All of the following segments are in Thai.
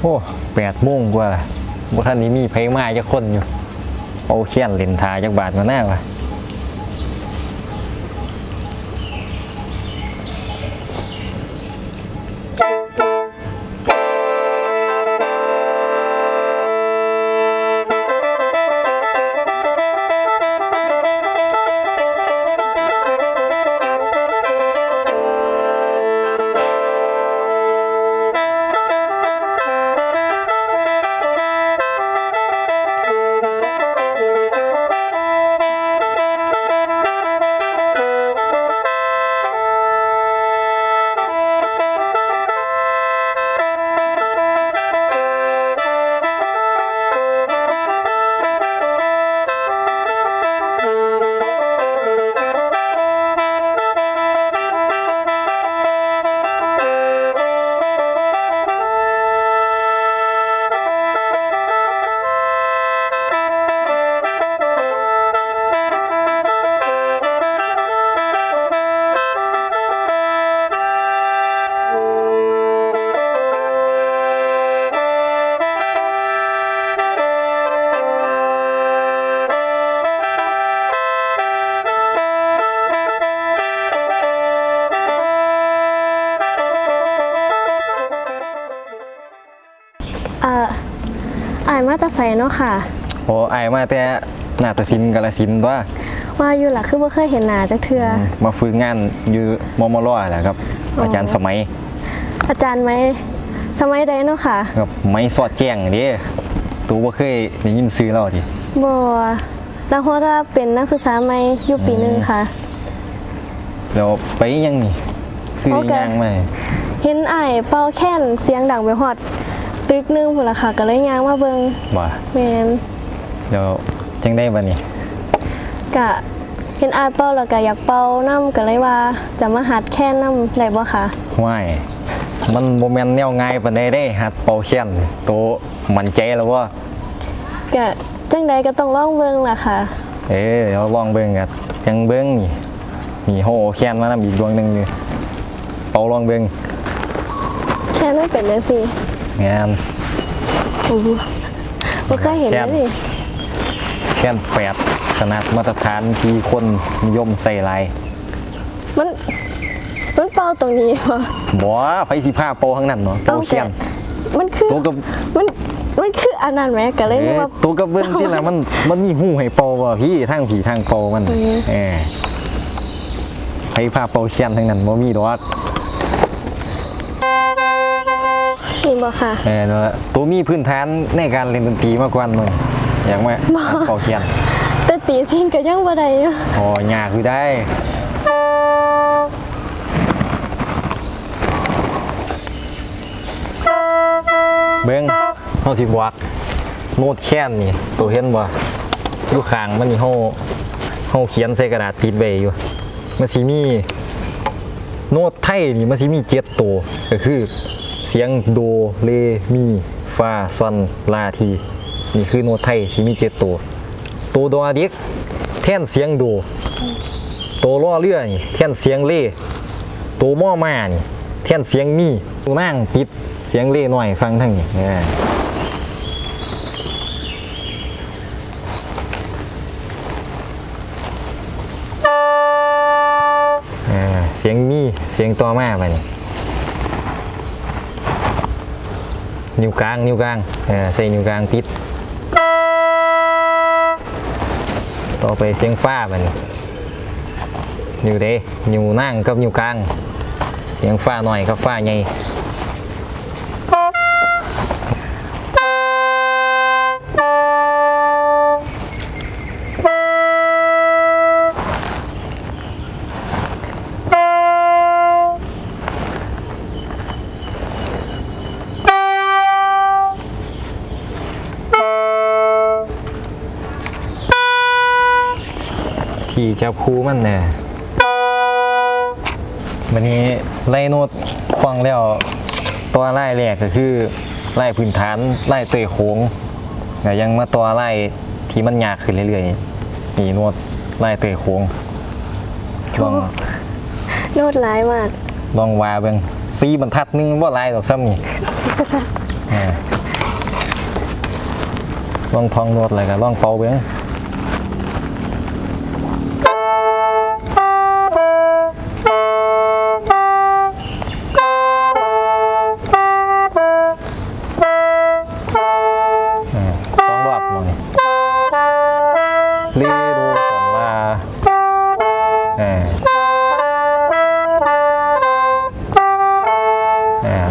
โอ้แปดโมงกว่าบ่ท่านนี้มีไผมาจะคนอยู่เอาเคียนเล่นทาจักบาทมาแน่วะ อายมาแตาใสเนาะค่ะ โอ้อายมาแต่นาฏศิลป์กาฬสินธุ์ตัวว่าอยู่ล่ะคือบ่เคยเห็นหน้าจักเทื่ออมาฝึกงานอยู่มมรแหละครับ อ๋ออ อาจารย์สมัยอาจารย์ไหมสมัยใดเนาะค่ะครับไม้สอดแจ้งเด้ตัวบ่เคยได้ยินซื้อแล้วดิบ่แล้วหัวก็เป็นนักศึกษาใหม่อยู่ปีหนึงค่ะ แล้วไปยังนี่คือโอเคย่างมาเห็นอายเป่าแค้นเสียงดังไปฮอด ตึกหนึงพุ่นล่ะค่ะก็เลยย่างมาเบิ่งว่าแม่นเดี๋ยวจังได้บัดนี้กะเห็นอายเป่าแล้วก็อยากเป่านํก็เลยว่าจะมาหัดแค้นนํได้บ่คะว่ายมันบ่แม่นแนวง่ายปานใดเด้หัดเป่าแค้นโตมั่นใจแล้วว่าก็จังใดก็ต้องลองเบิ่งล่ะค่ะ เอ้ยเดี๋ยวลองเบิ่งกันจังเบิ่งนี่นี่โหแค้นมานำอีกดวงหนึงนี่เป่าลองเบิ่งแค่นั้นเป็นจังซี่ งานโอ้โหบ่เคยเห็นเลยนี่แค้นแปดขนาดมาตรฐานที่คนนิยมใส่หลายมัน มันเป่าตรงนี้วะบ่ไผสิพาเป่าข้างนั้นเนาะเป่าแค้นมันคือตัวกับมันมันคืออันนั้นไหมก็เลยเอ้นึกยว่าตัวกับเบิ่งที่ละมันมันมีหูให้เป่าบ่พี่ทางผีทางเป่ามันอืมเออไผพาเป่าแค้นทั้งนั้นบ่มีดอก นี่บ่ค่ะเออนั่นแหละตัวมีพื้นฐานในการเล่นดนตรีมาก่อนหน่อยอยากมาเป่าแค้นแต่ตีซิงก็ยังบ่ได้อยู่อ๋อยากอยู่ได้เบิ่งเฮาสิบอกโน้ตแค้นนี่ตัวเห็นบ่อยู่ข้างมันนี่เฮาเฮาเขียนใส่กระดาษติดไว้อยู่มันสิมีโน้ตไทยนี่มันสิมีเจ็ดตัวก็คือ เสียงโดเรมีฟาซอนลาที นี่คือโน้ตไทยสิมีเจ็ดตัว ตัวดอเด็กแท่นเสียงโดตัวล่อเรือนี่แท่นเสียงเล่ตัวม่อมานี่แท่นเสียงมีตัวนั่งปิดเสียงเล่หน่อยฟังทั้งนี้เออเสียงมีเสียงต่อมาไปนี่ นิ้วกลางนิ้วกลางเออใส่นิ้วกลางปิด ต่อไปเสียงฟ้ามันนิ้วเดนิ้วนั่งกับนิ้วกลาง เสียงฟ้าหน่อยกับฟ้าใหญ่ จับคูมันเนี่ยวันนี้ไล่โน้ตควังแล้วตัวไล่แรกก็คือไล่พื้นฐานไล่เตยโค้งแต่ยังมาตัวไล่ที่มันยากขึ้นเรื่อยๆนี่โน้ตไล่เตยโค้งลองโนดหลายมากลองวาเบิ่งซีบรรทัดหนึงว่าลายดอกซ้ำนี่อ่าลองทองนวดอะไรกันลองเป่าเบิ้ง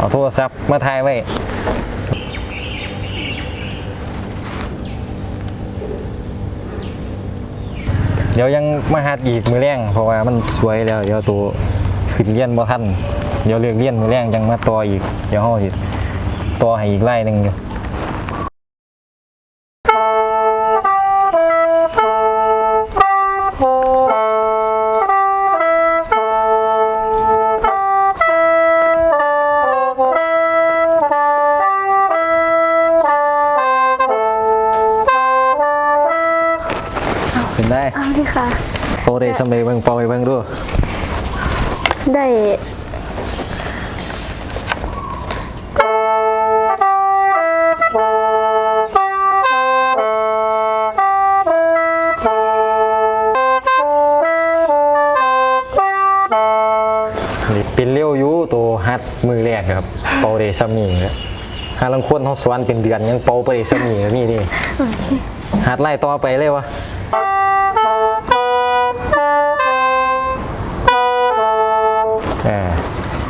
เอาโทรศัพท์มาถ่ายไว้เดี๋ยวยังมาหาดอีกมือแรงเพราะว่ามันสวยแล้วเดี๋ยวตัวขึ้นเลี้ยนบ่ทันเดี๋ยวเลือกเลี้ยนมือแรงยังมาต่ออีกเดี๋ยวห้อสิต่อให้อีกไล่หนึ่งอยู่ เอาดิค่ะโปรได้สำเร็จเบิ่งเป่าไปเบิ่งดูได้นี่เป็นเร็วอยู่ตัวฮัดมือแรกครับเป่าได้ซ้ำนี่ครับหาลังคนเฮาสอนเป็นเดือนยังเป่าไปได้ซ้ำนี่ก็มีดิหัดไล่ต่อไปเลยวะ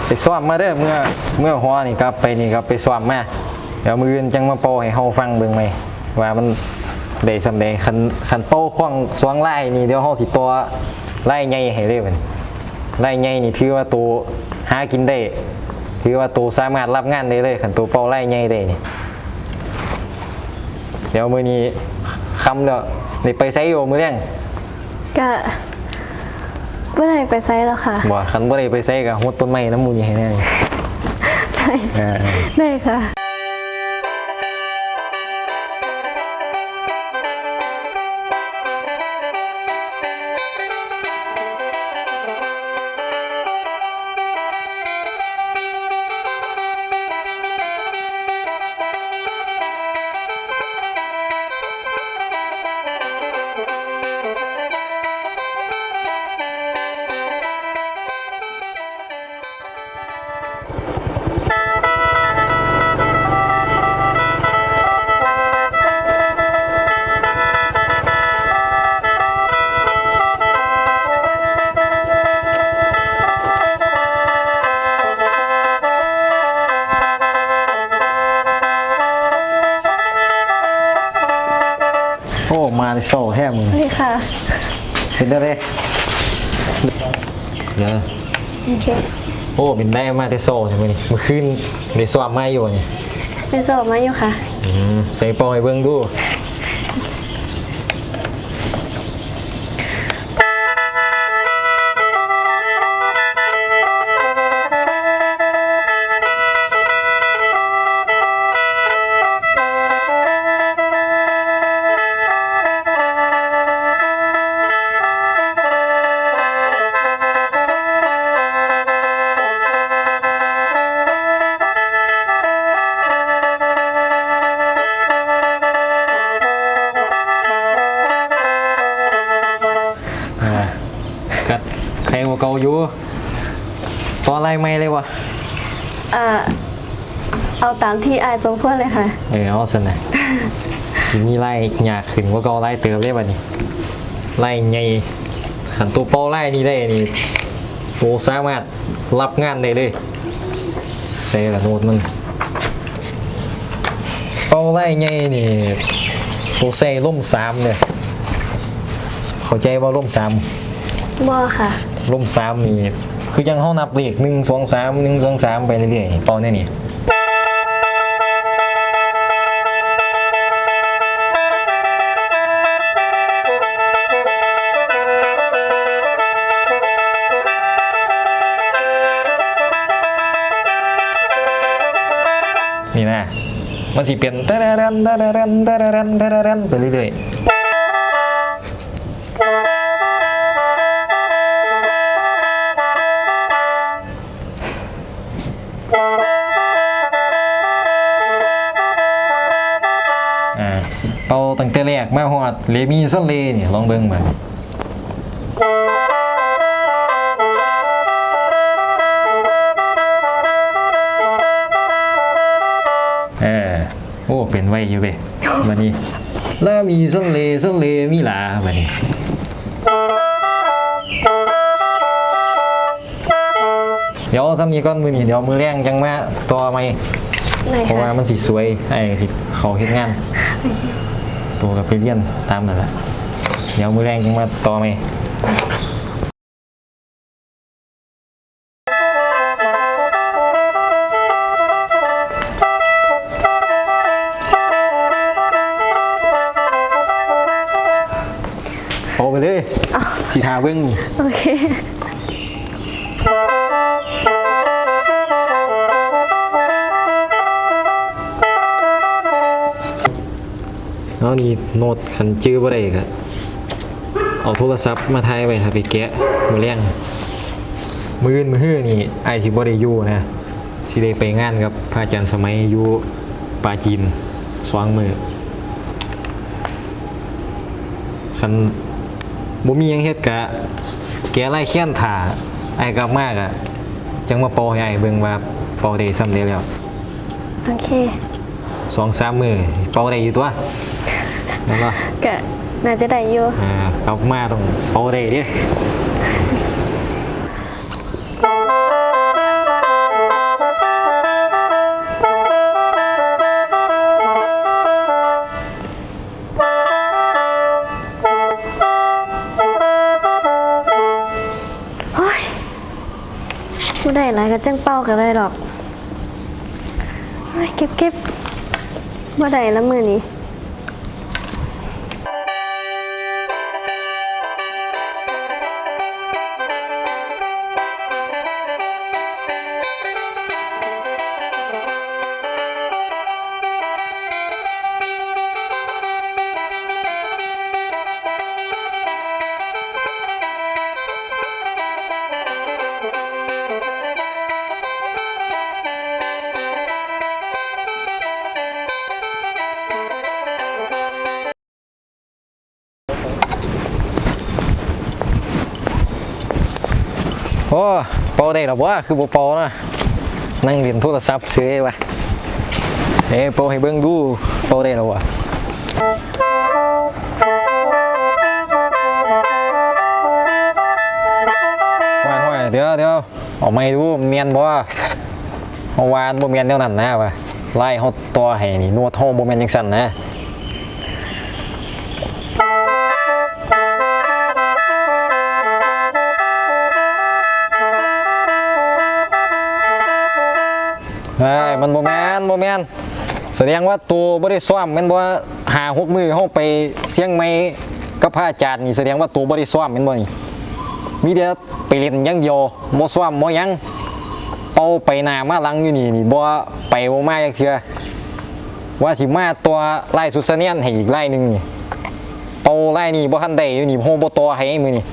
ไปซ้อมมาเด้อเมื่อเมื่อหัวนี่ครับไปนี่ครับไปซ้อมมาเดี๋ยวมืออื่นจังมาโปให้เฮาฟังเบิ่งไหมว่ามันได้สำเร็จคันคันโป้ข้องสวงไล่นี่เดี๋ยวเฮาสิตัวไล่ใหญ่ให้เลยเพิ่นไล่ใหญ่นี่ถือว่าตัวหากินได้ถือว่าตัวสามารถรับงานได้เลยคันตัวเป้าไล่ใหญ่ได้นี่เดี๋ยวมื้อนี้คำแล้วได้ไปไสอยู่มื้อแรงก็ เมื่อไหร่ไปไซส์แล้วค่ะบ่คันบ่ได้ไปไสก็ฮดต้นไม้น้ำมูนี่ให้แน่ได้เออได้ค่ะ เป็นได้มาแต่โซ่ใช่ไหมนี่เมื่อคืนในสวามมาอยู่นี่ไปสอบมาอยู่ค่ะอืมใส่ปองให้เบิ่งดู อยู่ ตอนไรไม่เลยวะอ่าเอาตามที่อายสมควรเลยค่ะ เออเอาสนะสิมีไล่หยากขึ้นว่าเกาไล่เติมได้ป่ะนี่ไล่ใหญ่ขันตัวเป้าไล่นี่ได้นี่โตสามารถรับงานได้เลยใส่ละโน้ตมันเป้าไล่ใหญ่นี่โตใส่ล่มสามเนี่ยเข้าใจว่าล่มสามบอค่ะ ล่มสามนี่คือยังห้องนับเลขหนึ่งสองสามหนึ่งสองสามไปเรื่อยๆเป้าเนี่ยนี่นี่นะมันสิเปลี่ยนตะระรันตะระรันตะระรันตะระรันไปเรื่อย กมาฮอดเลมีซอนเลนี่ลองเบิ่งมันเออโอ้เป็นไว้อยู่เว้ยบัดนี้ลามีซอนเลซอนเลมีหลาบัดนี้เดี๋ยวซ้ำนี้ก่อนมือนี้เดี๋ยวมือแรงจังมาต่อไหมไหนเพราะว่าคะมันสีสวยไอ้ที่เขาเฮ็ดงาน ตัวกับไปเรียนตามนั่นแหละเดี๋ยวมือแรงจังมาต่อไหมโอ้ไปเลยสีทาเบิ้งนี่โอเค แล้วนี่โน้ตคันจื้อบ่ได้ก็เอาโทรศัพท์มาถ่ายไว้ถ้าไปแกะมือแรงมืออื่นมือฮื้อนี่ไอายสิบ่ได้อยู่นะสิได้ไปงานกับพระอาจารย์สมัยอยู่ปาจีนสว่างมือคันบ่มีหยังเฮ็ดกะแกะไล่แค้นถ่าไอ้ายกลับมากอะจังมาเป่าให้ไอ้ายเบิ่งว่าเป่าได้ซ้ำได้แล้ว โอเค สองสามมือเป่าได้อยู่ตัว นั่นเนาะก็น่าจะได้อยู่อ่ากลับมาต้องเป่าได้เดิโอ้ยบ่ได้หลายก็จังเป้าก็ได้ดอกโอ้ยเก็บเก็บบ่ได้ละมื้อนี้ ป่าได้หรอวะคือบ่ป่านะนั่งเรียนโทรศัพท์ซื้อวะเอ้ป่าให้เบิ่งดูป่าได้หรอวะว่าห้อยเดี๋ยวเดี๋ยวเอาไม่ดูเมียนบ่เอาวานบ่เมียนแนวนั้นนะวะไล่เฮาต่อให้นี่นวดเฮาบ่แม่นจังซั่นนะ มันโมแมนโมแมนแสดงว่าตัวบ่ได้ซ้อมมันบ่หาหกมือเฮาไปเสียงไม่กับพระอาจารย์นี่แสดงว่าตัวบ่ได้ซ้อมม่นบ่นี่มีแต่ไปเล่นอย่างเดียวบ่ซ้อมบ่หยังเป่าไปหน้ามาหลังอยู่นี่นี่บ่ไปบ่มาจักเทื่อว่าสิมาตัวไล่สุดเนียนให้อีกไล่หนึงนี่เป่าไล่นี่บ่ทันได้อยู่นี่โฮบ่ต่อให้มื้อนี่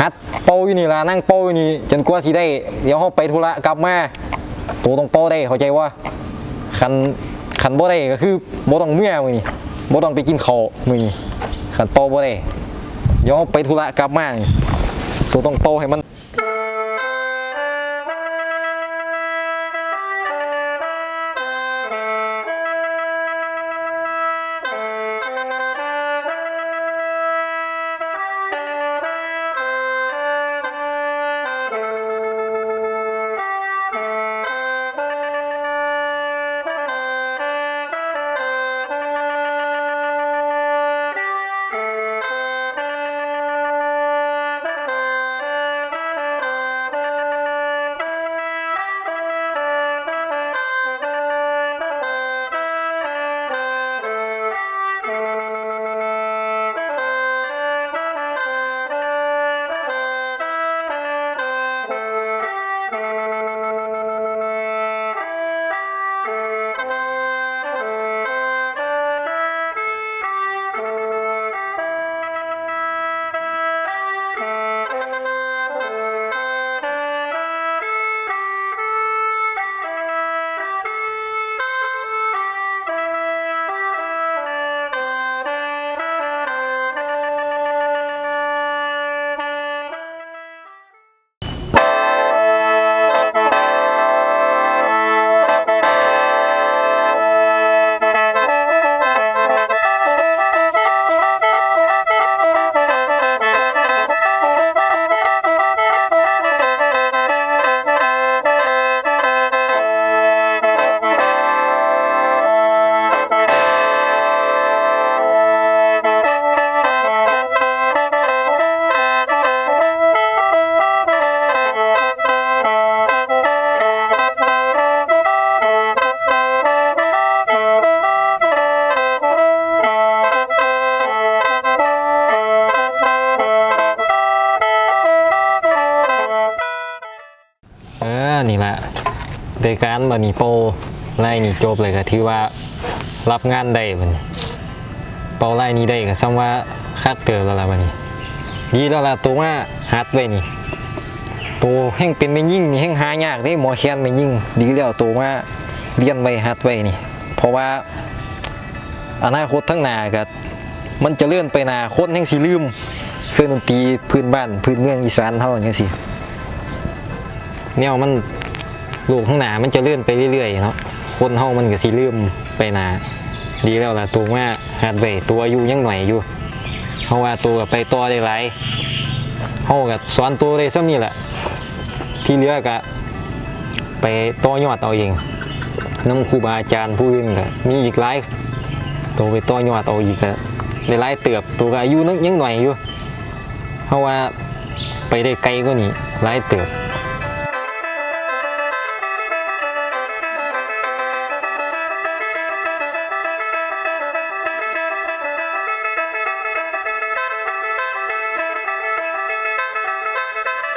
หัดเป่าอยู่นี่ล่ะนั่งเป่าอยู่นี่จนกว่าสิได้เดี๋ยวเฮาไปธุระกลับมา ตัวต้องโป้ได้เข้าใจว่าคันคันโบได้ก็คือโบต้องเมื่อมือนี้บ่ต้องไปกินข้าวมือนี้คันโป้าบ่ได้ย้อนไปธุระกลับมาตัวต้องโป้ให้มัน ถือว่ารับงานได้บัดนี้เป่าไล่นี้ได้ก็ซ้ำว่าคักเติบแล้วล่ะบัดนี้ ดีแล้วล่ะตัวว่าฮัดไว้นี่ตัวแห่งเป็นไม่ยิ่งนี่แห่งหายากได้หมอแคนไม่ยิ่ง ดีแล้วตัวว่าเรียนไว้ฮัดไว้นี่ เพราะว่าอนาคตทั้งหน้าก็มันจะเลื่อนไปหนาคนแห่งสิลืมเครื่องดนตรีพื้นบ้านพื้นเมืองอีสานเฮาอย่างจังซี่แนวมันลูกข้างหน้ามันจะเลื่อนไปเรื่อยๆเนาะ คนเฮามันก็สิลืมไปหนาดีแล้วล่ะตัวว่าฮัดไว้ตัวอายุยังหน่อยอยู่เพราะว่าตัวก็ไปต่อได้หลายเฮาก็สอนตัวได้ซ้ำนี่แหละที่เหลือก็ไปต่อยอดเอาเองน้ำครูบาอาจารย์ผู้อื่นก็มีอีกหลายตัวไปต่อยอดเอาอีกก็ได้หลายเติบตัวก็อายุนึกยังหน่อยอยู่เพราะว่าไปได้ไกลกว่านี้หลายเติบ